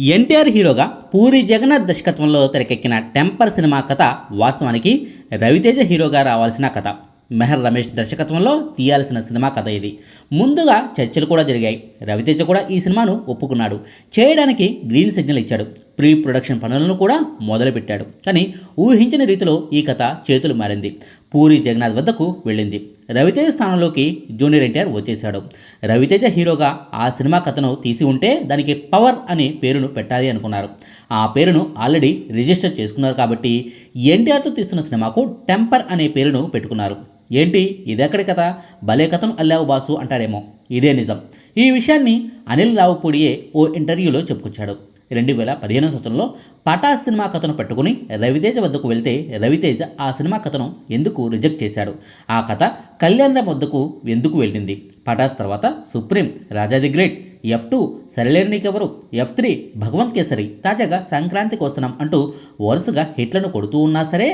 ఎన్టీఆర్ హీరోగా పూరి జగన్నాథ్ దర్శకత్వంలో తెరకెక్కిన టెంపర్ సినిమా కథ వాస్తవానికి రవితేజ హీరోగా రావాల్సిన కథ. మెహర్ రమేష్ దర్శకత్వంలో తీయాల్సిన సినిమా కథ ఇది. ముందుగా చర్చలు కూడా జరిగాయి. రవితేజ కూడా ఈ సినిమాను ఒప్పుకున్నాడు. చేయడానికి గ్రీన్ సిగ్నల్ ఇచ్చాడు. ప్రీ ప్రొడక్షన్ పనులను కూడా మొదలుపెట్టాడు. కానీ ఊహించిన రీతిలో ఈ కథ చేతులు మారింది. పూరి జగన్నాథ్ వద్దకు వెళ్ళింది. రవితేజ స్థానంలోకి జూనియర్ ఎన్టీఆర్ వచ్చేశాడు. రవితేజ హీరోగా ఆ సినిమా కథను తీసి ఉంటే దానికి పవర్ అనే పేరును పెట్టాలి అనుకున్నారు. ఆ పేరును ఆల్రెడీ రిజిస్టర్ చేసుకున్నారు కాబట్టి ఎన్టీఆర్తో తీస్తున్న సినిమాకు టెంపర్ అనే పేరును పెట్టుకున్నారు. ఏంటి? ఇదెక్కడి కథ? భలే కథను అల్లావు బాసు అంటారేమో. ఇదే నిజం. ఈ విషయాన్ని అనిల్ రావుపూడియే ఓ ఇంటర్వ్యూలో చెప్పుకొచ్చాడు. రెండు వేల పదిహేను సంవత్సరంలో పటా సినిమా కథను పెట్టుకుని రవితేజ వద్దకు వెళ్తే రవితేజ ఆ సినిమా కథను ఎందుకు రిజెక్ట్ చేశాడు? ఆ కథ కళ్యాణ్ రామ్ వద్దకు ఎందుకు వెళ్ళింది? పటాస్ తర్వాత Supreme Raja the great F two Sarileru Neekevvaru F three Bhagavanth kesari తాజాగా సంక్రాంతికి వస్తున్నాం అంటూ వరుసగా హిట్లను కొడుతూ ఉన్నా సరే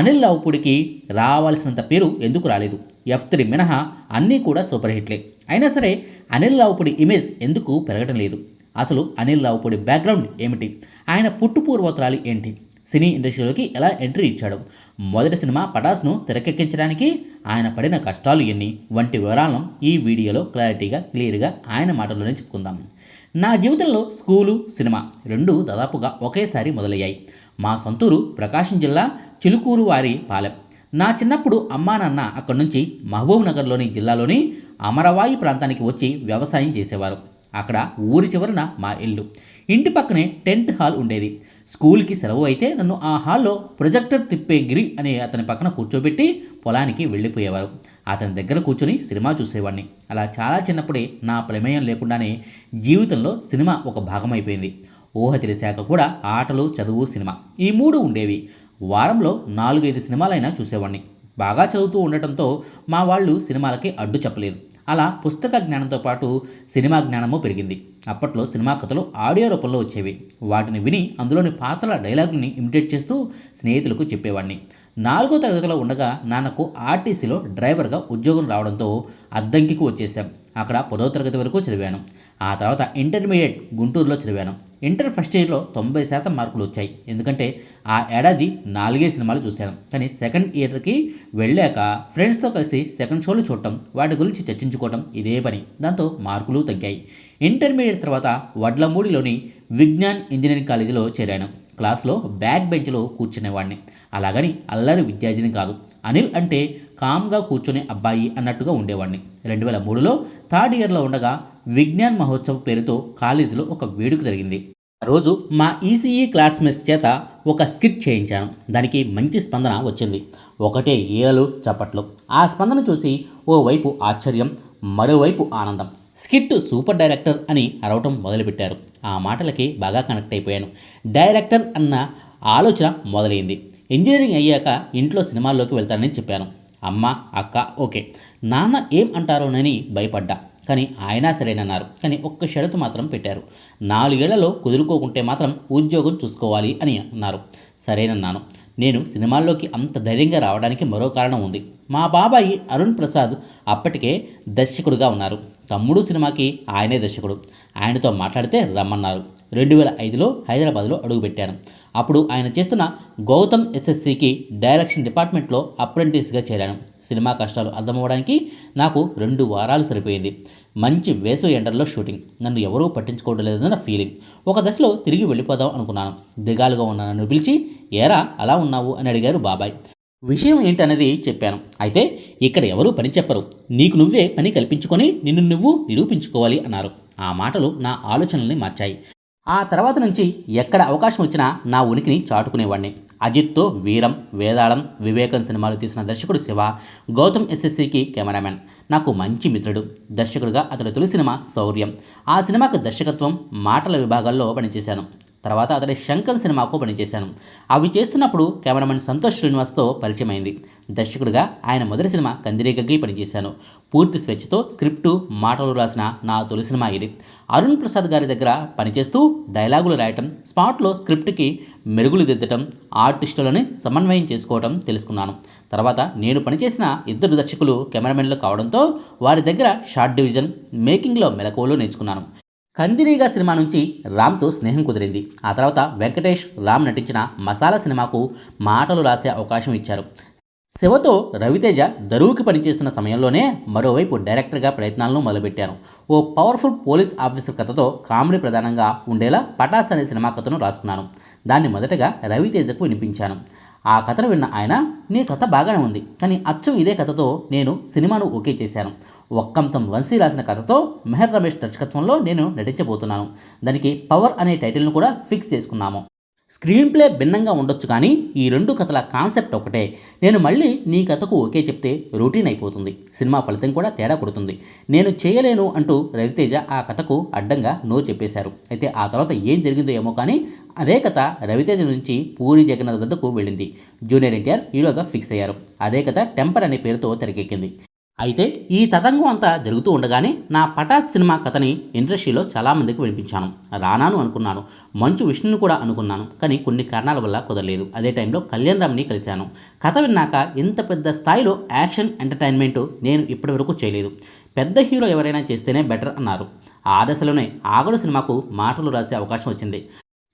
అనిల్ రావుపుడికి రావాల్సినంత పేరు ఎందుకు రాలేదు? ఎఫ్ త్రీ మినహా అన్నీ కూడా సూపర్ హిట్లే. అయినా సరే అనిల్ రావుపూడి ఇమేజ్ ఎందుకు పెరగడం లేదు? అసలు అనిల్ రావుపూడి బ్యాక్గ్రౌండ్ ఏమిటి? ఆయన పుట్టు పూర్వోత్తరాలు ఏంటి? సినీ ఇండస్ట్రీలోకి ఎలా ఎంట్రీ ఇచ్చాడు? మొదటి సినిమా పటాస్ను తెరకెక్కించడానికి ఆయన పడిన కష్టాలు ఎన్ని? వంటి వివరాలను ఈ వీడియోలో క్లారిటీగా క్లియర్గా ఆయన మాటల్లోనే చెప్పుకుందాం. నా జీవితంలో స్కూలు సినిమా రెండు దాదాపుగా ఒకేసారి మొదలయ్యాయి. మా సొంతూరు ప్రకాశం జిల్లా చిలుకూరు వారి పాలెం. నా చిన్నప్పుడు అమ్మా నాన్న అక్కడి నుంచి మహబూబ్ నగర్లోని జిల్లాలోని అమరవాయి ప్రాంతానికి వచ్చి వ్యవసాయం చేసేవారు. అక్కడ ఊరి చివరన మా ఇల్లు. ఇంటి పక్కనే టెంట్ హాల్ ఉండేది. స్కూల్కి సెలవు అయితే నన్ను ఆ హాల్లో ప్రొజెక్టర్ తిప్పే గిరి అనే అతని పక్కన కూర్చోబెట్టి పొలానికి వెళ్ళిపోయేవారు. అతని దగ్గర కూర్చొని సినిమా చూసేవాడిని అలా చాలా చిన్నప్పుడే నా ప్రమేయం లేకుండానే జీవితంలో సినిమా ఒక భాగమైపోయింది. ఊహ తెలిసాక కూడా ఆటలు చదువు సినిమా ఈ మూడు ఉండేవి. వారంలో నాలుగైదు సినిమాలైనా చూసేవాడిని బాగా చదువుతూ ఉండటంతో మా వాళ్ళు సినిమాలకి అడ్డు చెప్పలేదు. అలా పుస్తక జ్ఞానంతో పాటు సినిమా జ్ఞానము పెరిగింది. అప్పట్లో సినిమా కథలు ఆడియో రూపంలో వచ్చేవి. వాటిని విని అందులోని పాత్రల డైలాగుని ఇమిటేట్ చేస్తూ స్నేహితులకు చెప్పేవాడిని నాలుగో తరగతిలో ఉండగా నాన్నకు ఆర్టీసీలో డ్రైవర్గా ఉద్యోగం రావడంతో అద్దంకికి వచ్చేసాం అక్కడ పదో తరగతి వరకు చదివాను. ఆ తర్వాత ఇంటర్మీడియట్ గుంటూరులో చదివాను. ఇంటర్ ఫస్ట్ ఇయర్లో తొంభై శాతం మార్కులు వచ్చాయి. ఎందుకంటే ఆ ఏడాది నాలుగే సినిమాలు చూశాను. కానీ సెకండ్ ఇయర్కి వెళ్ళాక ఫ్రెండ్స్తో కలిసి సెకండ్ షోలు చూడటం వాటి గురించి చర్చించుకోవటం ఇదే పని. దాంతో మార్కులు తగ్గాయి. ఇంటర్మీడియట్ తర్వాత వడ్లమూడిలోని విజ్ఞాన్ ఇంజనీరింగ్ కాలేజీలో చేరాను. క్లాస్లో బ్యాక్ బెంచ్లో కూర్చునేవాడిని అలాగని అల్లరి విద్యార్థిని కాదు. అనిల్ అంటే కామ్గా కూర్చునే అబ్బాయి అన్నట్టుగా ఉండేవాడిని రెండు వేల మూడులో థర్డ్ ఇయర్లో ఉండగా విజ్ఞాన్ మహోత్సవ్ పేరుతో కాలేజీలో ఒక వేడుక జరిగింది. ఆ రోజు మా ఈసీఈ క్లాస్మేట్స్ చేత ఒక స్కిట్ చేయించాను. దానికి మంచి స్పందన వచ్చింది. ఒకటే ఈలలు చప్పట్లు. ఆ స్పందన చూసి ఓవైపు ఆశ్చర్యం మరోవైపు ఆనందం. స్కిట్ సూపర్ డైరెక్టర్ అని అరవటం మొదలుపెట్టారు. ఆ మాటలకి బాగా కనెక్ట్ అయిపోయాను. డైరెక్టర్ అన్న ఆలోచన మొదలైంది. ఇంజనీరింగ్ అయ్యాక ఇంట్లో సినిమాల్లోకి వెళ్తానని చెప్పాను. అమ్మ అక్క ఓకే. నాన్న ఏం అంటారోనని భయపడ్డా. కానీ ఆయన సరేనన్నారు. కానీ ఒక్క షరతు మాత్రం పెట్టారు. నాలుగేళ్ళలో కుదురుకోకుంటే మాత్రం ఉద్యోగం చూసుకోవాలి అని అన్నారు. సరేనన్నాను. నేను సినిమాల్లోకి అంత ధైర్యంగా రావడానికి మరో కారణం ఉంది. మా బాబాయి అరుణ్ ప్రసాద్ అప్పటికే దర్శకుడుగా ఉన్నారు. తమ్ముడు సినిమాకి ఆయనే దర్శకుడు. ఆయనతో మాట్లాడితే రమ్మన్నారు. రెండు వేల ఐదులో హైదరాబాద్లో అడుగుపెట్టాను. అప్పుడు ఆయన చేస్తున్న గౌతమ్ ఎస్ఎస్సికి డైరెక్షన్ డిపార్ట్మెంట్లో అప్రెంటిస్గా చేరాను. సినిమా కష్టాలు అర్థమవడానికి నాకు రెండు వారాలు సరిపోయింది. మంచి వేసవి ఎండల్లో షూటింగ్. నన్ను ఎవరూ పట్టించుకోవడం లేదన్న ఫీలింగ్. ఒక దశలో తిరిగి వెళ్ళిపోదాం అనుకున్నాను. దిగాలుగా ఉన్న నన్ను పిలిచి ఏరా అలా ఉన్నావు? అని అడిగారు బాబాయ్. విషయం ఏంటనేది చెప్పాను. అయితే ఇక్కడ ఎవరూ పని చెప్పరు. నీకు నువ్వే పని కల్పించుకొని నిన్ను నువ్వు నిరూపించుకోవాలి అన్నారు. ఆ మాటలు నా ఆలోచనల్ని మార్చాయి. ఆ తర్వాత నుంచి ఎక్కడ అవకాశం వచ్చినా నా ఉనికిని చాటుకునేవాడిని అజిత్తో వీరం వేదాళం వివేకం సినిమాలు తీసిన దర్శకుడు శివ గౌతమ్ ఎస్ఎస్సికి కెమెరామెన్. నాకు మంచి మిత్రుడు. దర్శకుడుగా అతడు తొలి సినిమా శౌర్యం. ఆ సినిమాకు దర్శకత్వం మాటల విభాగాల్లో పనిచేశాను. తర్వాత అతడి శంకర్ సినిమాకు పనిచేశాను. అవి చేస్తున్నప్పుడు కెమెరామెన్ సంతోష్ శ్రీనివాస్తో పరిచయమైంది. దర్శకుడిగా ఆయన మొదటి సినిమా కందిరేగకి పనిచేశాను. పూర్తి స్వేచ్ఛతో స్క్రిప్టు మాటలు రాసిన నా తొలి సినిమా ఇది. అరుణ్ ప్రసాద్ గారి దగ్గర పనిచేస్తూ డైలాగులు రాయటం స్పాట్లో స్క్రిప్ట్కి మెరుగులు దిద్దటం ఆర్టిస్టులని సమన్వయం చేసుకోవడం తెలుసుకున్నాను. తర్వాత నేను పనిచేసిన ఇద్దరు దర్శకులు కెమెరామెన్లు కావడంతో వారి దగ్గర షార్ట్ డివిజన్ మేకింగ్లో మెలకువలు నేర్చుకున్నాను. కందిరీగా సినిమా నుంచి రామ్తో స్నేహం కుదిరింది. ఆ తర్వాత వెంకటేష్ రామ్ నటించిన మసాలా సినిమాకు మాటలు రాసే అవకాశం ఇచ్చారు. శివతో రవితేజ దరువుకి పనిచేస్తున్న సమయంలోనే మరోవైపు డైరెక్టర్గా ప్రయత్నాలను మొదలుపెట్టారు. ఓ పవర్ఫుల్ పోలీస్ ఆఫీసర్ కథతో కామెడీ ప్రధానంగా ఉండేలా పటాస్ అనే సినిమా కథను రాసుకున్నాను. దాన్ని మొదటగా రవితేజకు వినిపించాను. ఆ కథను విన్న ఆయన నీ కథ బాగానే ఉంది కానీ అచ్చం ఇదే కథతో నేను సినిమాను ఓకే చేశాను. ఒక్కంతం వంశీ రాసిన కథతో మెహర్ రమేష్ దర్శకత్వంలో నేను నటించబోతున్నాను. దానికి పవర్ అనే టైటిల్ను కూడా ఫిక్స్ చేసుకున్నాము. స్క్రీన్ ప్లే భిన్నంగా ఉండొచ్చు కానీ ఈ రెండు కథల కాన్సెప్ట్ ఒకటే. నేను మళ్ళీ నీ కథకు ఓకే చెప్తే రొటీన్ అయిపోతుంది. సినిమా ఫలితం కూడా తేడా కొడుతుంది. నేను చేయలేను అంటూ రవితేజ ఆ కథకు అడ్డంగా నో చెప్పేశారు. అయితే ఆ తర్వాత ఏం జరిగిందో ఏమో కానీ అదే కథ రవితేజ నుంచి పూరి జగన్నాథ్ వద్దకు వెళ్ళింది. జూనియర్ ఎన్టీఆర్ హీరోగా ఫిక్స్ అయ్యారు. అదే కథ టెంపర్ అనే పేరుతో తెరకెక్కింది. అయితే ఈ తతంగం అంతా జరుగుతూ ఉండగానే నా పటాస్ సినిమా కథని ఇండస్ట్రీలో చాలామందికి వినిపించాను. రానాను అనుకున్నాను. మంచు విష్ణుని కూడా అనుకున్నాను. కానీ కొన్ని కారణాల వల్ల కుదరలేదు. అదే టైంలో కళ్యాణ్ రామ్ని కలిశాను. కథ విన్నాక ఇంత పెద్ద స్థాయిలో యాక్షన్ ఎంటర్టైన్మెంట్ నేను ఇప్పటివరకు చేయలేదు. పెద్ద హీరో ఎవరైనా చేస్తేనే బెటర్ అన్నారు. ఆ దశలోనే ఆగడు సినిమాకు మాటలు రాసే అవకాశం వచ్చింది.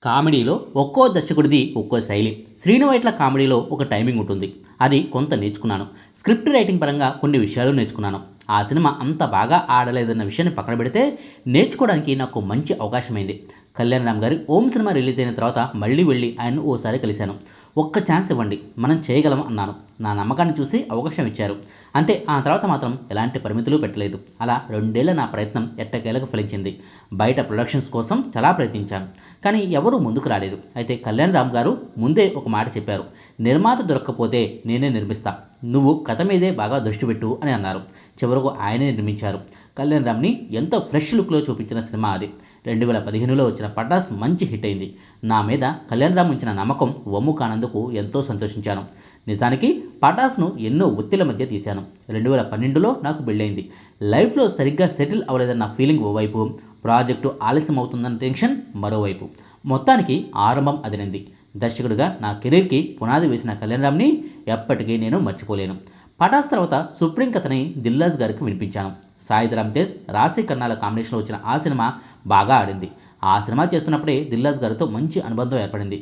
కామెడీలో ఒక్కో దర్శకుడిది ఒక్కో శైలి. శ్రీనువైట్ల కామెడీలో ఒక టైమింగ్ ఉంటుంది. అది కొంత నేర్చుకున్నాను. స్క్రిప్ట్ రైటింగ్ పరంగా కొన్ని విషయాలు నేర్చుకున్నాను. ఆ సినిమా అంత బాగా ఆడలేదన్న విషయాన్ని పక్కన పెడితే నేర్చుకోవడానికి నాకు మంచి అవకాశమైంది. కళ్యాణ్ రామ్ గారి ఓం సినిమా రిలీజ్ అయిన తర్వాత మళ్ళీ వెళ్ళి ఆయన్ను ఓసారి కలిశాను. ఒక్క ఛాన్స్ ఇవ్వండి. మనం చేయగలం అన్నాను. నా నమ్మకాన్ని చూసి అవకాశం ఇచ్చారు. అంతే ఆ తర్వాత మాత్రం ఎలాంటి పరిమితులు పెట్టలేదు. అలా రెండేళ్ళ నా ప్రయత్నం ఎట్టకేలకు ఫలించింది. బయట ప్రొడక్షన్స్ కోసం చాలా ప్రయత్నించాను. కానీ ఎవరూ ముందుకు రాలేదు. అయితే కళ్యాణ్ రామ్ గారు ముందే ఒక మాట చెప్పారు. నిర్మాత దొరక్కపోతే నేనే నిర్మిస్తా. నువ్వు కథ మీదే బాగా దృష్టి పెట్టు అని అన్నారు. చివరకు ఆయనే నిర్మించారు. కళ్యాణ్ రామ్ని ఎంతో ఫ్రెష్ లుక్లో చూపించిన సినిమా అది. రెండు వేల పదిహేనులో వచ్చిన పటాస్ మంచి హిట్ అయింది. నా మీద కళ్యాణరామ్ ఉంచిన నమ్మకం వమ్ము కానందుకు ఎంతో సంతోషించాను. నిజానికి పటాస్ను ఎన్నో ఒత్తిళ్ళ మధ్య తీశాను. రెండు వేల పన్నెండులో నాకు పెళ్ళైంది లైఫ్లో సరిగ్గా సెటిల్ అవ్వలేదన్న ఫీలింగ్ ఓవైపు ప్రాజెక్టు ఆలస్యం అవుతుందన్న టెన్షన్ మరోవైపు. మొత్తానికి ఆరంభం అదిరింది. దర్శకుడిగా నా కెరీర్కి పునాది వేసిన కళ్యాణరామ్ని ఎప్పటికీ నేను మర్చిపోలేను. పటాస్ తర్వాత సుప్రీం కథని దిల్లాజ్ గారికి వినిపించాను. సాయిధరామ్ తేజ్ రాశి కన్నాల కాంబినేషన్లో వచ్చిన ఆ సినిమా బాగా ఆడింది. ఆ సినిమా చేస్తున్నప్పుడే దిల్లాజ్ గారితో మంచి అనుబంధం ఏర్పడింది.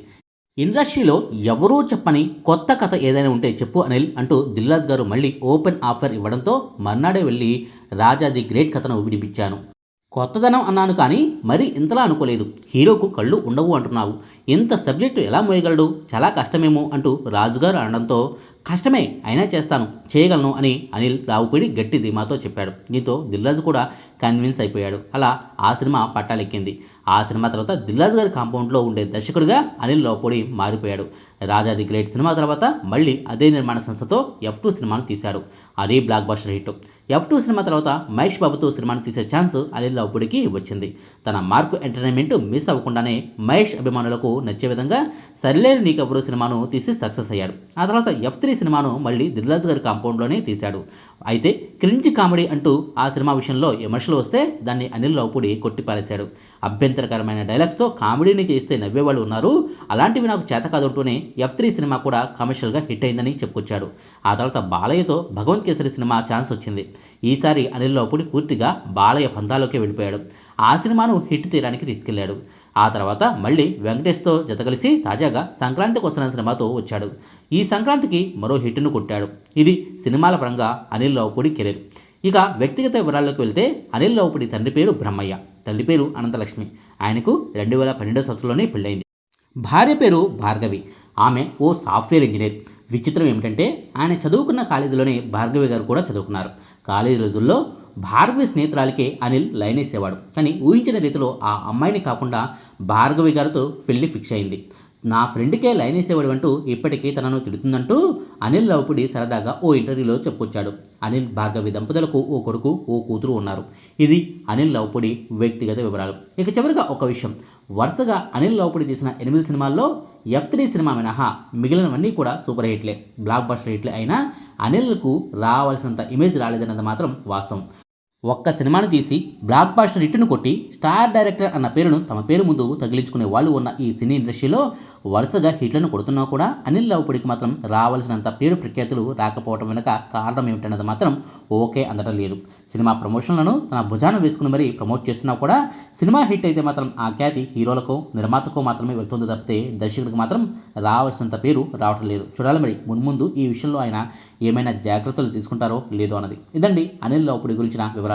ఇండస్ట్రీలో ఎవరూ చెప్పని కొత్త కథ ఏదైనా ఉంటే చెప్పు అనిల్ అంటూ దిల్లాజ్ గారు మళ్ళీ ఓపెన్ ఆఫర్ ఇవ్వడంతో మర్నాడే వెళ్ళి రాజా ది గ్రేట్ కథను వినిపించాను. కొత్తదనం అన్నాను కానీ మరీ ఇంతలా అనుకోలేదు. హీరోకు కళ్ళు ఉండవు అంటున్నావు. ఇంత సబ్జెక్టు ఎలా మోయగలడు? చాలా కష్టమేమో అంటూ రాజుగారు అనడంతో కష్టమే అయినా చేస్తాను చేయగలను అని అనిల్ రావుపూడి గట్టి ధీమాతో చెప్పాడు. దీంతో దిల్రాజు కూడా కన్విన్స్ అయిపోయాడు. అలా ఆ సినిమా పట్టాలెక్కింది. ఆ సినిమా తర్వాత దిల్రాజు గారి కాంపౌండ్లో ఉండే దర్శకుడిగా అనిల్ రావుపూడి మారిపోయాడు. రాజా ది గ్రేట్ సినిమా తర్వాత మళ్ళీ అదే నిర్మాణ సంస్థతో ఎఫ్ టూ సినిమాను తీశాడు. అదే blockbuster hit. F two సినిమా తర్వాత మహేష్ బాబుతో సినిమాను తీసే ఛాన్స్ అనిల్ రావుపూడికి వచ్చింది. తన మార్కు ఎంటర్టైన్మెంట్ మిస్ అవ్వకుండానే మహేష్ అభిమానులకు నచ్చే విధంగా సరిలేని నీకప్పుడు సినిమాను తీసి సక్సెస్ అయ్యాడు. ఆ తర్వాత ఎఫ్ త్రీ సినిమాను మళ్ళీ దిల్రాజు గారి కాంపౌండ్లోనే తీశాడు. అయితే క్రింజ్ కామెడీ అంటూ ఆ సినిమా విషయంలో విమర్శలు వస్తే దాన్ని అనిల్ రావుపూడి కొట్టిపారేశాడు. అభ్యంతరకరమైన డైలాగ్స్తో కామెడీని చేస్తే నవ్వేవాళ్ళు ఉన్నారు. అలాంటివి నాకు చేత కాదంటూనే ఎఫ్ త్రీ సినిమా కూడా కమర్షియల్గా హిట్ అయిందని చెప్పుకొచ్చాడు. ఆ తర్వాత బాలయ్యతో భగవంత్ కేసరి సినిమా ఛాన్స్ వచ్చింది. ఈసారి అనిల్ రావుపూడి పూర్తిగా బాలయ్య పంతాలోకి వెళ్ళిపోయాడు. ఆ సినిమాను హిట్ తీయడానికి తీసుకెళ్ళాడు. ఆ తర్వాత మళ్ళీ వెంకటేష్తో జత కలిసి తాజాగా సంక్రాంతికి వస్తున్న సినిమాతో వచ్చాడు. ఈ సంక్రాంతికి మరో హిట్ను కొట్టాడు. ఇది సినిమాల పరంగా అనిల్ లోపుడి కెరీర్. ఇక వ్యక్తిగత వివరాల్లోకి వెళ్తే అనిల్ లోపుడి తండ్రి పేరు బ్రహ్మయ్య. తల్లి పేరు అనంతలక్ష్మి. ఆయనకు రెండు వేల పన్నెండో సంవత్సరంలోనే పెళ్ళైంది. భార్య పేరు భార్గవి. ఆమె ఓ సాఫ్ట్వేర్ ఇంజనీర్. విచిత్రం ఏమిటంటే ఆయన చదువుకున్న కాలేజీలోనే భార్గవి గారు కూడా చదువుకున్నారు. కాలేజీ రోజుల్లో భార్గవి స్నేహితురాలికే అనిల్ లైన్ వేసేవాడు. కానీ ఊహించిన రీతిలో ఆ అమ్మాయిని కాకుండా భార్గవి గారితో పెళ్ళి ఫిక్స్ అయింది. నా ఫ్రెండ్కే లైన్ వేసేవాడు అంటూ ఇప్పటికీ తనను తిడుతుందంటూ అనిల్ లవపుడి సరదాగా ఓ ఇంటర్వ్యూలో చెప్పుకొచ్చాడు. అనిల్ భార్గవి దంపతులకు ఓ కొడుకు ఓ కూతురు ఉన్నారు. ఇది అనిల్ లవపుడి వ్యక్తిగత వివరాలు. ఇక చివరిగా ఒక విషయం. వరుసగా అనిల్ లవపుడి తీసిన ఎనిమిది సినిమాల్లో ఎఫ్ త్రీ సినిమా మినహా మిగిలినవన్నీ కూడా సూపర్ హిట్లే. బ్లాక్ బస్టర్ హిట్లే అయినా అనిల్కు రావాల్సినంత ఇమేజ్ రాలేదన్నది మాత్రం వాస్తవం. ఒక్క సినిమాను తీసి బ్లాక్ బాస్టర్ హిట్ను కొట్టి స్టార్ డైరెక్టర్ అన్న పేరును తమ పేరు ముందు తగిలించుకునే వాళ్ళు ఉన్న ఈ సినీ ఇండస్ట్రీలో వరుసగా హిట్లను కొడుతున్నా కూడా అనిల్ లవపుడికి మాత్రం రావాల్సినంత పేరు ప్రఖ్యాతులు రాకపోవడం వెనుక కారణం ఏమిటన్నది మాత్రం ఓకే అందడం లేదు సినిమా ప్రమోషన్లను తన భుజాన వేసుకుని మరీ ప్రమోట్ చేస్తున్నా కూడా సినిమా హిట్ అయితే మాత్రం ఆ ఖ్యాతి హీరోలకు నిర్మాతకు మాత్రమే వెళ్తుంది తప్పితే దర్శకుడికి మాత్రం రావాల్సినంత పేరు రావటం లేదు. చూడాలి మరి మున్ముందు ఈ విషయంలో ఆయన ఏమైనా జాగ్రత్తలు తీసుకుంటారో లేదో అన్నది. ఇదండి అనిల్ లవపుడి గురించిన వివరాలు.